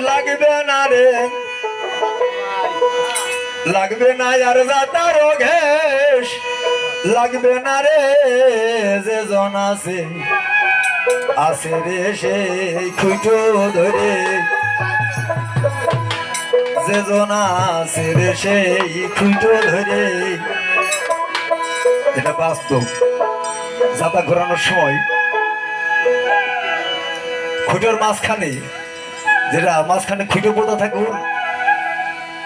লাগবে না রে। লাগবে না আর যাতার ঘেস লাগবে না রে যে জন আছে। আছে রে সেই খুঁটো ধরে। যে জন আছে রে সেই খুঁটো ধরে। এটা বাস্তব। যাতা ঘোরানোর সময়। খুঁটোর মাঝখানে যেটা মাঝখানে খুঁটো পোতা থাকে,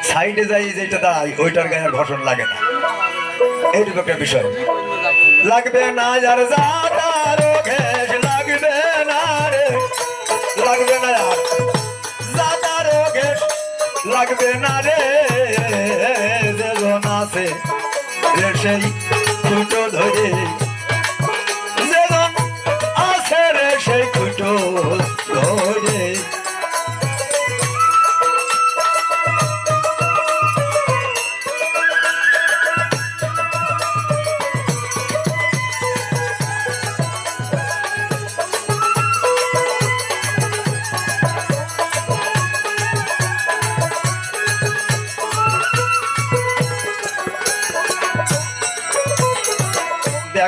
সাইডে যাই যেটা দাঁড়ায় ওইটার গায়ে আর ঘষণ লাগে না। এইটুকু একটা বিষয়। লাগবে না যার লাগবে না রে। লাগবে না লাগবে না রে। সেই খুঁটো ধরে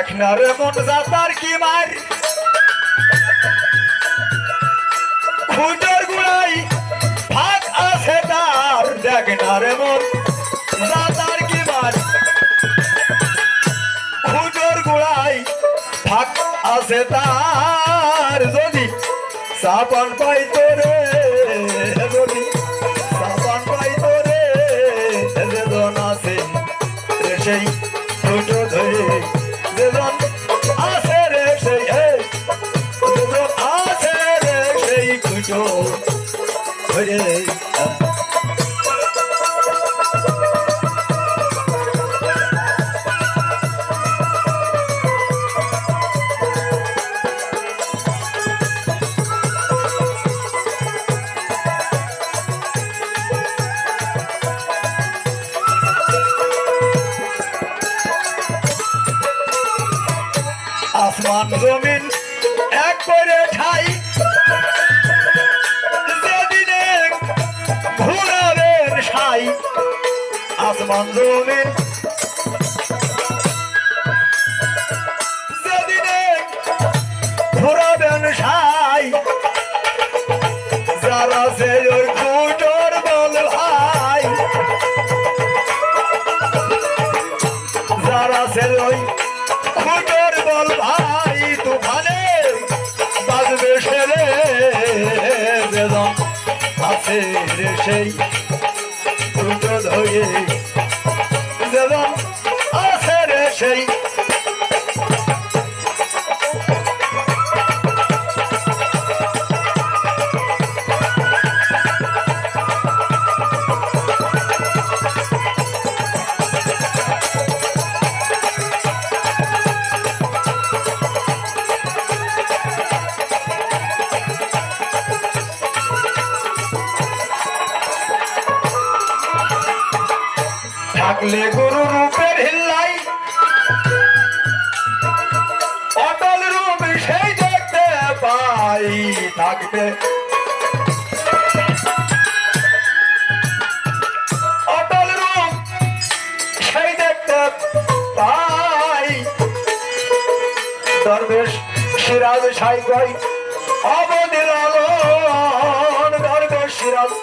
দেখ না রে মন যাতার কি মার? খুঁটার গুড়াই ফাঁক আছে তার, দেখ না রে মন কি গুড়াই আছে তার, যদি সাপান পাইতো রে। আসমান জমিন এক করে ঠাই আসমান জমিন যেদিনে ঘুরাবেন সাই, যারা সে ওই কুটোর বল ভাই, যারা সে ওই খুঁটোর বল ভাই, তুফানে বাজবে সেরে বেদম আছে সেই ধরে বেদম আছে রে সেই থাকলে গুরু হিল্লাই। অটল রূপ সেই দেখতে থাকবে। অটল রূপ সেই দেখতে পাই। দরবেশ সিরাজ সাই কই অবদিল দরবেশ সিরাজ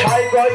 সাই কই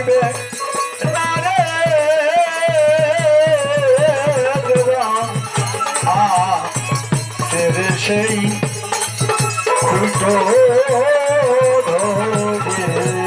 থাকবে সেই ফুটো ধরে।